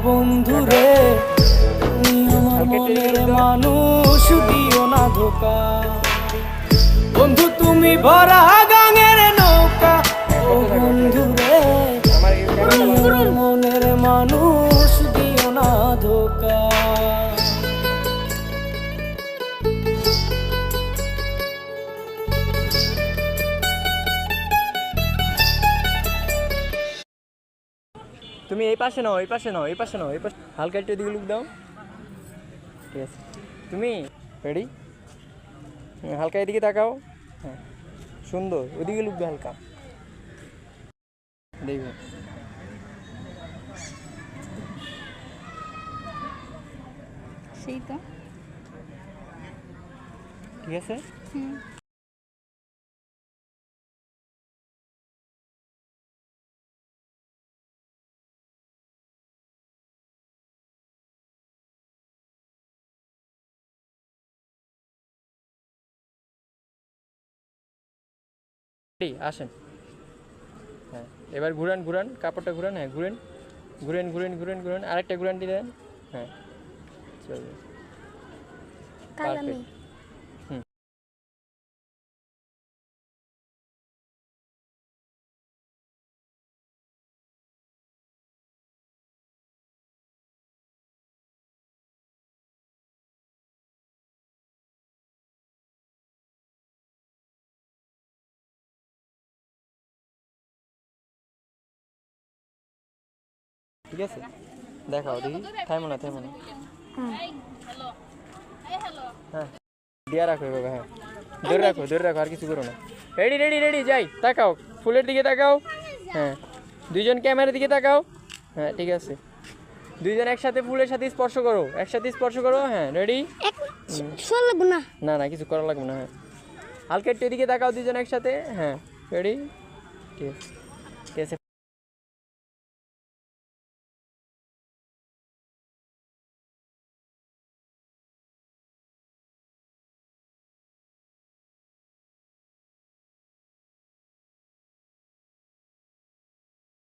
ও বন্ধু রে তুমি আমার মনের মানুষ দিও না ধোকা। বন্ধু তুমি ভরা গাঙের নৌকা। ও বন্ধু রে আমার মনের মানুষ। তুমি এই পাশে নাও এই পাশে নাও এই পাশে নাও এই পাশে হালকা একটু এদিকে লুক দাও। ঠিক আছে। তুমি রেডি হালকা এদিকে তাকাও। হ্যাঁ সুন্দর ওদিকে লুক দাও হালকা। দেখবে। সেই তো। ঠিক আছে? হুম। আসেন। হ্যাঁ এবার ঘুরান ঘুরান, কাপড়টা ঘুরান হ্যাঁ ঘুরেন ঘুরেন ঘুরেন ঘুরেন ঘুরেন, আরেকটা ঘুরান দিয়ে দেন হ্যাঁ। চলবে কালামি। ঠিক আছে? দেখাও দেখি। থাইমো না থাইমো না। হ্যাঁ। দিয়া রাখো এভাবে হ্যাঁ। ধরে রাখো ধরে রাখো আর কিছু করো না। রেডি রেডি রেডি যাই তাকাও। ফুলের দিকে তাকাও। হ্যাঁ। দুইজন ক্যামেরার দিকে তাকাও। হ্যাঁ ঠিক আছে। দুইজন একসাথে ফুলের সাথে স্পর্শ করো। একসাথে স্পর্শ করো হ্যাঁ রেডি না। না না কিছু করা লাগবে না হ্যাঁ। হালকা একটু এদিকে তাকাও দুইজন একসাথে। হ্যাঁ রেডি ঠিক আছে